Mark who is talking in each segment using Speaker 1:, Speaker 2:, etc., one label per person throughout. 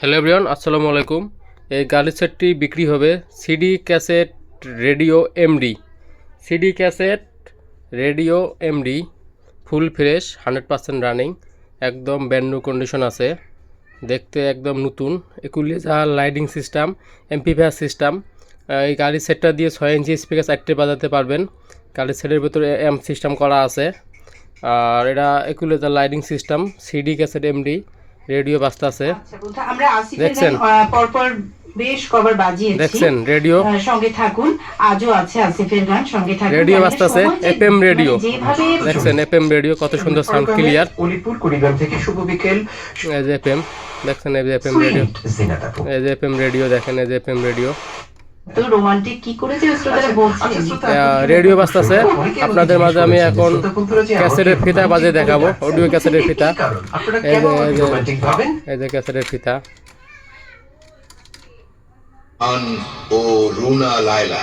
Speaker 1: Hello everyone, আসসালামু আলাইকুম। এই গাড়ি সেটটি বিক্রি হবে CD cassette radio MD. CD cassette radio MD, full fresh, hundred percent running, একদম ব্যান্ড কন্ডিশন আছে। দেখতে একদম নতুন equalizer lighting system amplifier system এই গাড়ির সেটটা দিয়ে ছয় ইঞ্চি স্পিকার চারটে বাজাতে পারবেন। গাড়ির সেটের ভিতরে এম সিস্টেম করা আছে। আর এটা equalizer lighting system CD cassette MD. Radio বাজতে আছে।
Speaker 2: আচ্ছা,
Speaker 1: দেখছেন?
Speaker 2: পরপর বেশ কভার বাজিয়েছি।
Speaker 1: দেখছেন? রেডিও?
Speaker 2: সঙ্গে থাকুন। আজও আছে আসিফের গান সঙ্গে থাকুন।
Speaker 1: রেডিও
Speaker 2: গানের
Speaker 1: এফএম রেডিও।
Speaker 2: মানে
Speaker 1: দেখছেন এফএম রেডিও কত সুন্দর সাউন্ড ক্লিয়ার
Speaker 3: অলিপুর কুড়িগ্রাম থেকে শুভ বিকেল।
Speaker 1: এই যে এফএম দেখছেন এই যে এফএম রেডিও? এই যে এফএম রেডিও দেখেন এই যে এফএম রেডিও। রেডিও বাজতাছে আপনাদের মাঝে আমি এখন ক্যাসেটের ফিতা বাজে দেখাবো অডিও ক্যাসেটের ফিতা।
Speaker 3: আপনারা
Speaker 1: এই যে- ক্যাসেটের ফিতা।
Speaker 4: আন ও রুনা লায়লা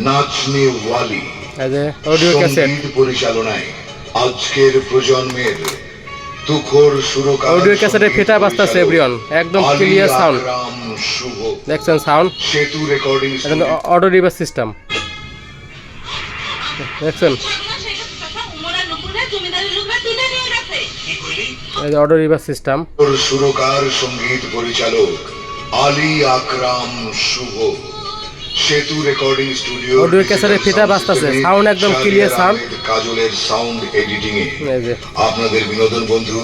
Speaker 4: নাচনে ওয়ালি
Speaker 1: এই যে অডিও ক্যাসেট।
Speaker 4: পরিচালনায় আজকের প্রজন্মের
Speaker 1: অডিও ক্যাসেটের ফিতা বাজতাছে এভরিওয়ান একদম ক্লিয়ার সাউন্ড দেখছেন সাউন্ড
Speaker 4: সেতু রেকর্ডিং
Speaker 1: অটো রিভার সিস্টেম দেখছেন? অটো রিভার সিস্টেম
Speaker 4: সুরকার সংগীত পরিচালক আলী আকরাম শুভ। সেতু রেকর্ডিং স্টুডিও
Speaker 1: cassette এর ফিতা বাজতাছে, sound একদম clear sound।
Speaker 4: কাজলের সাউন্ড এডিটিং এ। আপনাদের বিনোদন বন্ধু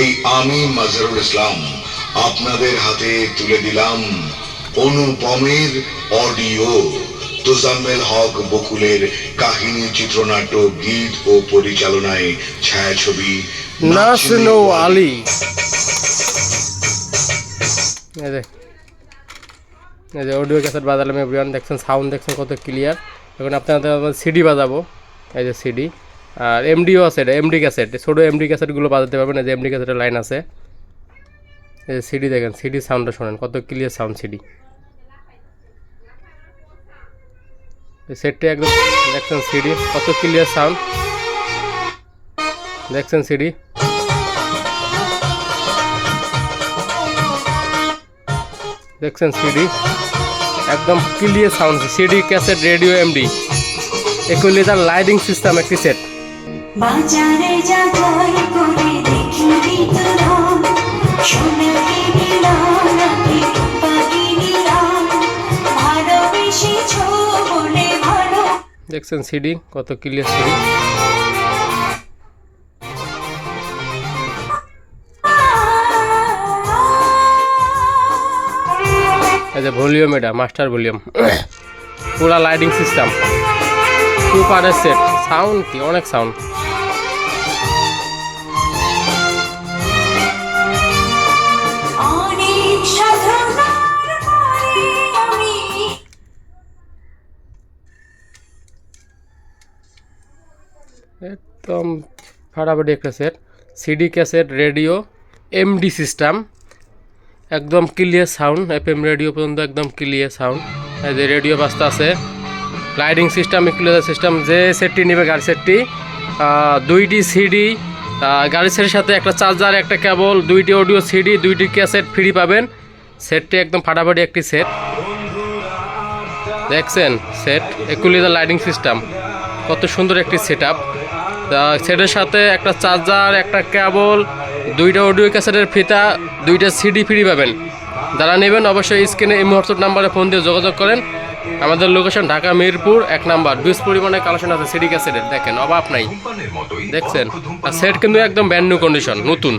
Speaker 4: এই আমি মাজহারুল ইসলাম আপনাদের হাতে তুলে দিলাম অনুপমের অডিও। তোজাম্মেল হক বকুলের কাহিনী চিত্রনাট্য গীত ও পরিচালনায় ছায়াছবি
Speaker 1: নাসনো আলী। এই যে অডিও ক্যাসেট বাজালাম, এভরিওয়ান দেখছেন, সাউন্ড দেখছেন কত ক্লিয়ার। এখন আপনাদের সিডি বাজাবো, এই যে সিডি। আর এমডিও আছে, এটা এমডি ক্যাসেট ছোটো এমডি ক্যাসেটগুলো বাজাতে পারবেন, এই যে এমডি ক্যাসেটের লাইন আছে। এই যে সিডি দেখেন, সিডি সাউন্ডটা শোনেন, কত ক্লিয়ার সাউন্ড সিডি। সেটটি একদম দেখছেন সিডি, কত ক্লিয়ার সাউন্ড। দেখছেন সিডি? দেখছেন সিডি একদম clear sound CD cassette radio MD একুলি তার লাইটিং সিস্টেম একটি সেট
Speaker 5: বাজারে যাচাই করে তোরা ভালো।
Speaker 1: দেখছেন সিডি কত ক্লিয়ার সিডি এই যে ভলিউম এটা মাস্টার ভলিউম পুরা লাইটিং সিস্টেম টু পার্টের সেট সাউন্ড কি অনেক সাউন্ড একদম ফাটাফাটি একটা set CD cassette radio MD system একদম clear sound F M radio পর্যন্ত একদম ক্লিয়ার সাউন্ড এই যে রেডিও বাস্তা আছে। লাইটিং সিস্টেম ক্লিয়ার সিস্টেম যে সেটটি নেবে গাড়ি সেটটি দুইটি সিডি গাড়ি সেটের সাথে একটা চার্জার একটা কেবল দুইটি অডিও সিডি দুইটি ক্যাসেট ফ্রি পাবেন। সেটটি একদম ফাটাফাটি একটি সেট দেখছেন? সেট একুলিদার লাইটিং সিস্টেম কত সুন্দর একটি সেট আপ সেটের সাথে একটা চার্জার একটা কেবল দুইটা অডিও ক্যাসেটের ফিতা, দুইটা সিডি ফ্রি পাবেন। যারা নেবেন অবশ্যই স্ক্রিনে এই মুহূর্তের নাম্বারে ফোন দিয়ে যোগাযোগ করেন। আমাদের লোকেশন ঢাকা মিরপুর, এক নাম্বার। বিশ পরিমাণে কালেকশন আছে সিডি ক্যাসেটের। দেখেন, অভাব নাই। দেখছেন? আর সেট কিন্তু একদম ব্যান্ড নিউ কন্ডিশন নতুন।